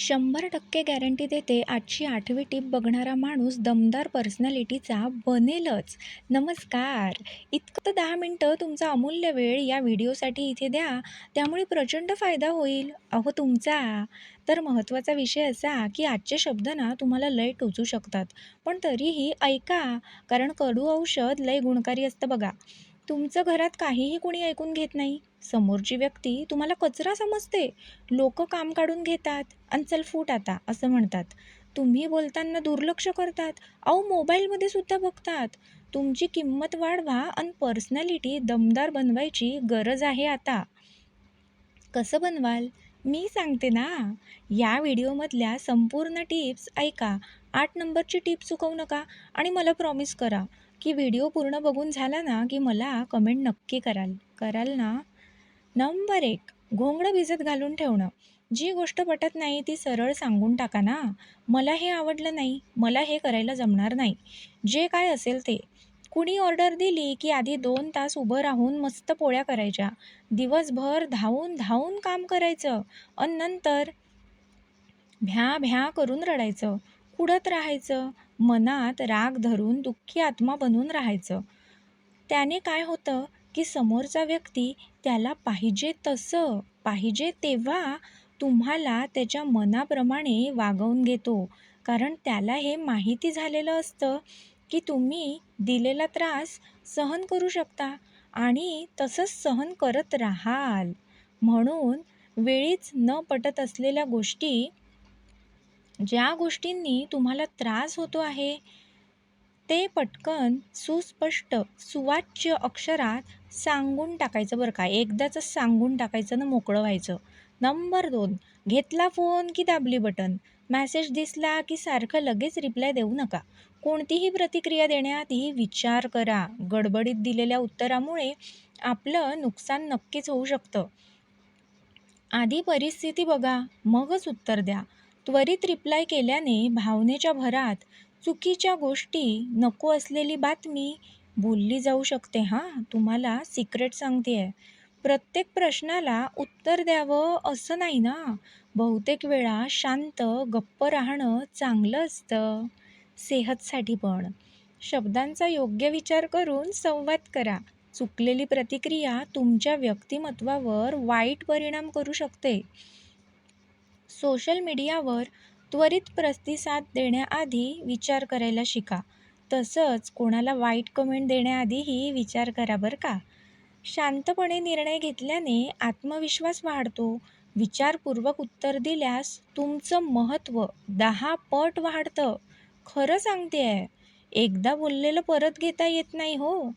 शंभर टक्के गॅरंटी देते आजची आठवी टीप बघणारा माणूस दमदार पर्सनॅलिटीचा बनेलच. नमस्कार. इतकं तर दहा मिनटं तुमचा अमूल्य वेळ या व्हिडिओसाठी इथे द्या त्यामुळे प्रचंड फायदा होईल. अहो तुमचा. तर महत्त्वाचा विषय असा की आजचे शब्द ना तुम्हाला लय टोचू शकतात. पण तरीही ऐका कारण कडू औषध लय गुणकारी असतं बघा. तुमचं घरात काहीही कुणी ऐकून घेत नाही. समोरची व्यक्ती तुम्हाला कचरा समजते. लोक काम काढून घेतात आणि चल फूट आता असं म्हणतात. तुम्ही बोलताना दुर्लक्ष करतात. अहो मोबाईलमध्ये सुद्धा बघतात. तुमची किंमत वाढवा आणि पर्सनॅलिटी दमदार बनवायची गरज आहे आता. कसं बनवाल? मी सांगते ना. या व्हिडिओमधल्या संपूर्ण टिप्स ऐका. आठ नंबरची टिप चुकवू नका आणि मला प्रॉमिस करा. की व्हिडिओ पूर्ण बघून झाला ना की मला कमेंट नक्की कराल. कराल ना? नंबर एक घोंगडं भिजत घालून ठेवणं. जी गोष्ट पटत नाही ती सरळ सांगून टाका ना. मला हे आवडलं नाही. मला हे करायला जमणार नाही. जे काय असेल ते. कुणी ऑर्डर दिली की आधी दोन तास उभं राहून मस्त पोळ्या करायच्या. दिवसभर धावून धावून काम करायचं. आणि नंतर भ्या भ्या करून रडायचं. कुडत राहायचं. मनात राग धरून दुःखी आत्मा बनून राहायचं. त्याने काय होतं की समोरचा व्यक्ती त्याला पाहिजे तसं पाहिजे तेव्हा तुम्हाला त्याच्या मनाप्रमाणे वागवून घेतो. कारण त्याला हे माहिती झालेलं असतं की तुम्ही दिलेला त्रास सहन करू शकता आणि तसंच सहन करत राहाल. म्हणून वेळीच न पटत असलेल्या गोष्टी ज्या गोष्टींनी तुम्हाला त्रास होतो आहे ते पटकन सुस्पष्ट सुवाच्य अक्षरात सांगून टाकायचं बरं का. एकदाच सांगून टाकायचं ना मोकळं व्हायचं. नंबर दोन घेतला फोन की दाबली बटन? मॅसेज दिसला की सारखं लगेच रिप्लाय देऊ नका. कोणतीही प्रतिक्रिया देण्याआधी विचार करा. गडबडीत दिलेल्या उत्तरामुळे आपलं नुकसान नक्कीच होऊ शकतं. आधी परिस्थिती बघा मगच उत्तर द्या. त्वरित रिप्लाय केल्याने भावनेच्या भरात चुकीच्या गोष्टी नको असलेली बातमी बोलली जाऊ शकते. हां तुम्हाला सिक्रेट सांगते आहे प्रत्येक प्रश्नाला उत्तर द्यावं असं नाही ना? बहुतेक वेळा शांत गप्प राहणं चांगलं असतं. सेहतसाठी पण. शब्दांचा योग्य विचार करून संवाद करा. चुकलेली प्रतिक्रिया तुमच्या व्यक्तिमत्वावर वाईट परिणाम करू शकते. सोशल मीडियावर त्वरित प्रतिसाद देण्याआधी विचार करायला शिका. तसंच कोणाला वाईट कमेंट देण्याआधीही विचार करा बरं का. शांतपणे निर्णय घेतल्याने आत्मविश्वास वाढतो. विचारपूर्वक उत्तर दिल्यास तुमचं महत्त्व दहा पट वाढतं. खरं सांगते आहे एकदा बोललेलं परत घेता येत नाही हो.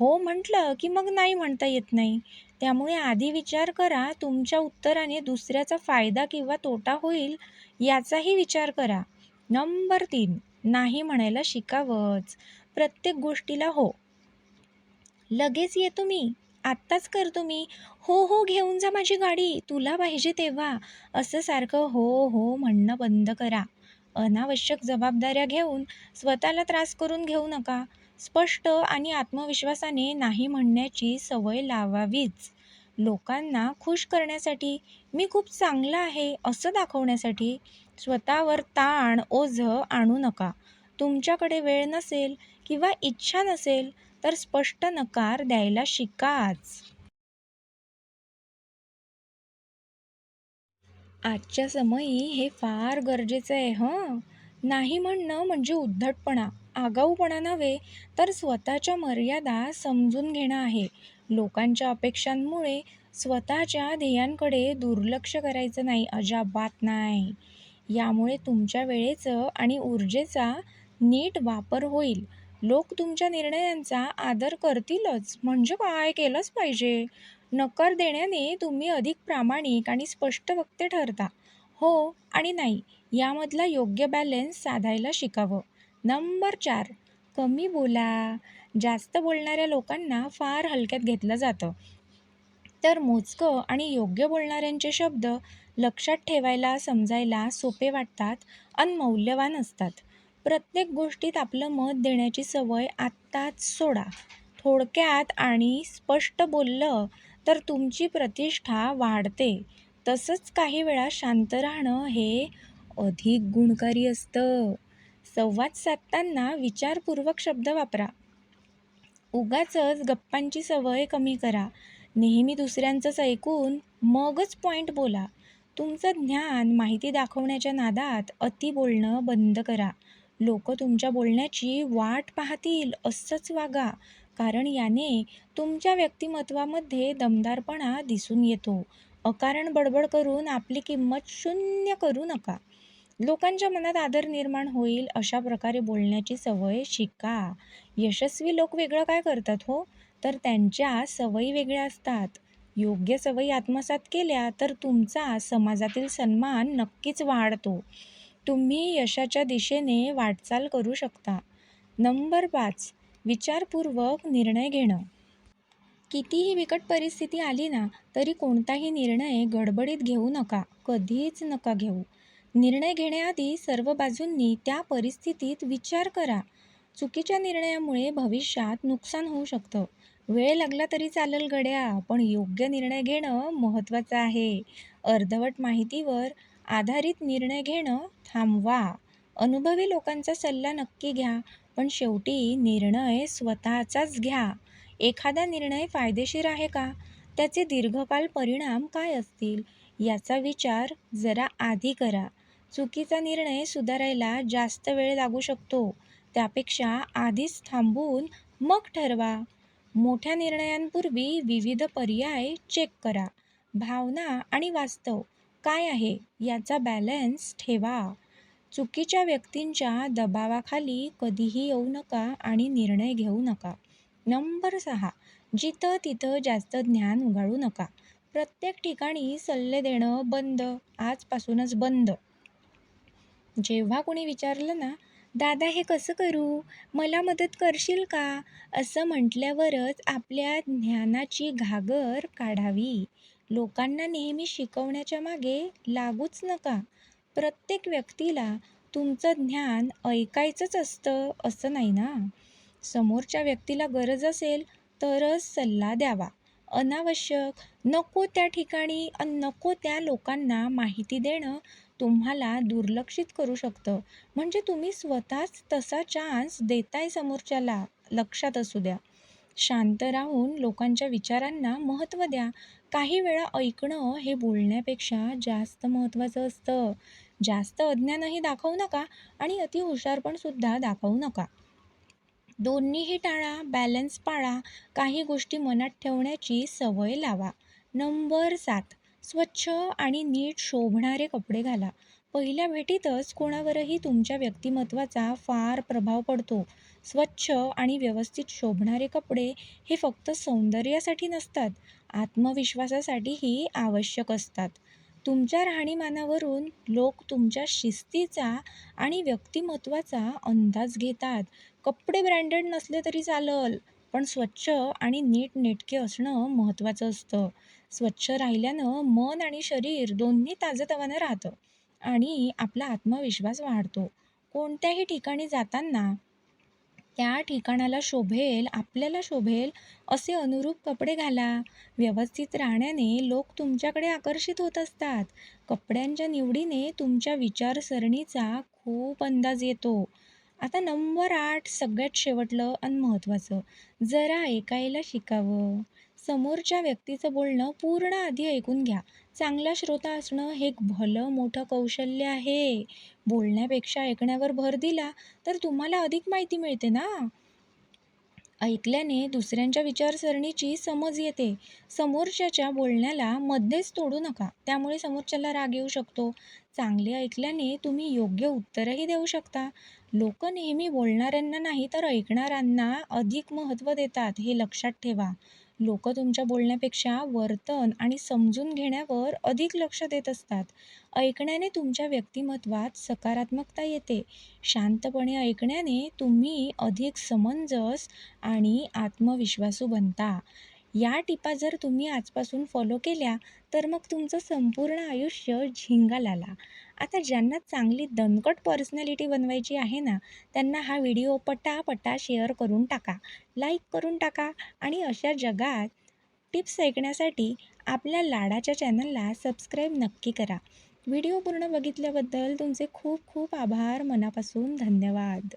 हो म्हटलं की मग नाही म्हणता येत नाही. त्यामुळे आधी विचार करा तुमच्या उत्तराने दुसऱ्याचा फायदा किंवा तोटा होईल याचाही विचार करा. नंबर तीन नाही म्हणायला शिकावंच. प्रत्येक गोष्टीला हो. लगेच येतो मी. आत्ताच करतो मी. हो हो घेऊन जा माझी गाडी. तुला पाहिजे तेव्हा. असं सारखं हो हो म्हणणं बंद करा. अनावश्यक जबाबदाऱ्या घेऊन स्वतःला त्रास करून घेऊ नका. स्पष्ट आणि आत्मविश्वासाने नाही म्हणण्याची सवय लावावीच. लोकांना खुश करण्यासाठी मी खूप चांगला आहे असं दाखवण्यासाठी स्वतःवर ताण ओझं आणू नका. तुमच्याकडे वेळ नसेल किंवा इच्छा नसेल तर स्पष्ट नकार द्यायला शिकाच. आजच्या समयी हे फार गरजेचं आहे हं. नाही म्हणणं म्हणजे उद्धटपणा. आगाऊपणा नव्हे तर स्वतःच्या मर्यादा समजून घेणं आहे. लोकांच्या अपेक्षांमुळे स्वतःच्या ध्येयांकडे दुर्लक्ष करायचं नाही अजाबात नाही. यामुळे तुमच्या वेळेचं आणि ऊर्जेचा नीट वापर होईल. लोक तुमच्या निर्णयांचा आदर करतीलच. म्हणजे काय केलंच पाहिजे? नकार देण्याने तुम्ही अधिक प्रामाणिक आणि स्पष्ट वक्ते ठरता. हो आणि नाही. यामधला योग्य बॅलेन्स साधायला शिकावं. नंबर चार. कमी बोला. जास्त बोलणाऱ्या लोकांना फार हलक्यात घेतलं जातं. तर मोजकं आणि योग्य बोलणाऱ्यांचे शब्द लक्षात ठेवायला समजायला सोपे वाटतात आणि मौल्यवान असतात. प्रत्येक गोष्टीत आपलं मत देण्याची सवय आत्ताच सोडा. थोडक्यात आणि स्पष्ट बोललं तर तुमची प्रतिष्ठा वाढते. तसंच काही वेळा शांत राहणं हे अधिक गुणकारी असतं. संवाद साधताना विचारपूर्वक शब्द वापरा. उगाचच गप्पांची सवय कमी करा. नेहमी दुसऱ्यांचंच ऐकून मगच पॉईंट बोला. तुमचं ज्ञान माहिती दाखवण्याच्या नादात अति बोलणं बंद करा. लोक तुमच्या बोलण्याची वाट पाहतील असंच वागा कारण याने तुमच्या व्यक्तिमत्वामध्ये दमदारपणा दिसून येतो. अकारण बडबड करून आपली किंमत शून्य करू नका. लोकांच्या मनात आदर निर्माण होईल अशा प्रकारे बोलण्याची सवय शिका. यशस्वी लोक वेगळं काय करतात हो? तर त्यांच्या सवयी वेगळ्या असतात. योग्य सवयी आत्मसात केल्या तर तुमचा समाजातील सन्मान नक्कीच वाढतो. तुम्ही यशाच्या दिशेने वाटचाल करू शकता. नंबर पाच विचारपूर्वक निर्णय घेणं. कितीही बिकट परिस्थिती आली ना तरी कोणताही निर्णय गडबडीत घेऊ नका. कधीच नका घेऊ. निर्णय घेण्याआधी सर्व बाजूंनी त्या परिस्थितीत विचार करा. चुकीच्या निर्णयामुळे भविष्यात नुकसान होऊ शकतं. वेळ लागला तरी चालेल गड्या पण योग्य निर्णय घेणं महत्त्वाचं आहे. अर्धवट माहितीवर आधारित निर्णय घेणं थांबवा. अनुभवी लोकांचा सल्ला नक्की घ्या पण शेवटी निर्णय स्वतःचाच घ्या. एखादा निर्णय फायदेशीर आहे का? त्याचे दीर्घकाल परिणाम काय असतील? याचा विचार जरा आधी करा. चुकीचा निर्णय सुधारायला जास्त वेळ लागू शकतो. त्यापेक्षा आधीच थांबून मग ठरवा. मोठ्या निर्णयांपूर्वी विविध पर्याय चेक करा. भावना आणि वास्तव काय आहे याचा बॅलन्स ठेवा. चुकीच्या व्यक्तींच्या दबावाखाली कधीही येऊ नका आणि निर्णय घेऊ नका. नंबर सहा जिथं तिथं जास्त ज्ञान उघाळू नका. प्रत्येक ठिकाणी सल्ले देणं बंद आजपासूनच बंद. जेव्हा कोणी विचारलं ना दादा हे कसं करू? मला मदत करशील का? असं म्हटल्यावरच आपल्या ज्ञानाची घागर काढावी. लोकांना नेहमी शिकवण्याच्या मागे लागूच नका. प्रत्येक व्यक्तीला तुमचं ज्ञान ऐकायचंच असतं असं नाही ना? समोरच्या व्यक्तीला गरज असेल तरच सल्ला द्यावा. अनावश्यक नको त्या ठिकाणी नको त्या लोकांना माहिती देणं तुम्हाला दुर्लक्षित करू शकतं. म्हणजे तुम्ही स्वतःच तसा चान्स देताय समोरच्याला लक्षात असू द्या. शांत राहून लोकांच्या विचारांना महत्त्व द्या. काही वेळा ऐकणं हे बोलण्यापेक्षा जास्त महत्त्वाचं असतं. जास्त अज्ञानही दाखवू नका आणि अति हुशारपणसुद्धा दाखवू नका. दोन्हीही टाळा बॅलन्स पाळा. काही गोष्टी मनात ठेवण्याची सवय लावा. नंबर सात. स्वच्छ आणि नीट शोभणारे कपडे घाला. पहिल्या भेटीतच कोणावरही तुमच्या व्यक्तिमत्वाचा फार प्रभाव पडतो. स्वच्छ आणि व्यवस्थित शोभणारे कपडे हे फक्त सौंदर्यासाठी नसतात आत्मविश्वासासाठीही आवश्यक असतात. तुमच्या राहणीमानावरून लोक तुमच्या शिस्तीचा आणि व्यक्तिमत्वाचा अंदाज घेतात. कपडे ब्रँडेड नसले तरी चालल. पण स्वच्छ आणि नीटनेटके असणं महत्त्वाचं असतं. स्वच्छ राहिल्यानं मन आणि शरीर दोन्ही ताजंतवानं राहतं आणि आपला आत्मविश्वास वाढतो. कोणत्याही ठिकाणी जाताना त्या ठिकाणाला शोभेल आपल्याला शोभेल असे अनुरूप कपडे घाला. व्यवस्थित राहण्याने लोक तुमच्याकडे आकर्षित होत असतात. कपड्यांच्या निवडीने तुमच्या विचारसरणीचा खूप अंदाज येतो. आता नंबर आठ सगळ्यात शेवटलं आणि महत्त्वाचं जरा ऐकायला शिकावं. समोरच्या व्यक्तीचं बोलणं पूर्ण आधी ऐकून घ्या. चांगला श्रोता असणं हे एक भलं मोठं कौशल्य आहे. बोलण्यापेक्षा ऐकण्यावर भर दिला तर तुम्हाला अधिक माहिती मिळते ना? ऐकल्याने दुसऱ्यांच्या विचारसरणीची समज येते. समोरच्याच्या बोलण्याला मध्येच तोडू नका. त्यामुळे समोरच्याला राग येऊ शकतो. चांगले ऐकल्याने तुम्ही योग्य उत्तरही देऊ शकता. लोक नेहमी बोलणाऱ्यांना नाही तर ऐकणाऱ्यांना अधिक महत्त्व देतात हे लक्षात ठेवा. लोक तुमच्या बोलण्यापेक्षा वर्तन आणि समजून घेण्यावर अधिक लक्ष देत असतात. ऐकण्याने तुमच्या व्यक्तिमत्वात सकारात्मकता येते. शांतपणे ऐकण्याने तुम्ही अधिक समंजस आणि आत्मविश्वासू बनता. या टिपा जर तुम्ही आजपासून फॉलो केल्या तर मग तुमचं संपूर्ण आयुष्य झिंगालाला आता ज्यांना चांगली दणकट पर्सनॅलिटी बनवायची आहे ना त्यांना हा व्हिडिओ पटापटा शेअर करून टाका. लाईक करून टाका आणि अशा जगात टिप्स ऐकण्यासाठी आपल्या लाडाच्या चॅनलला सबस्क्राईब नक्की करा. व्हिडिओ पूर्ण बघितल्याबद्दल तुमचे खूप खूप आभार. मनापासून धन्यवाद.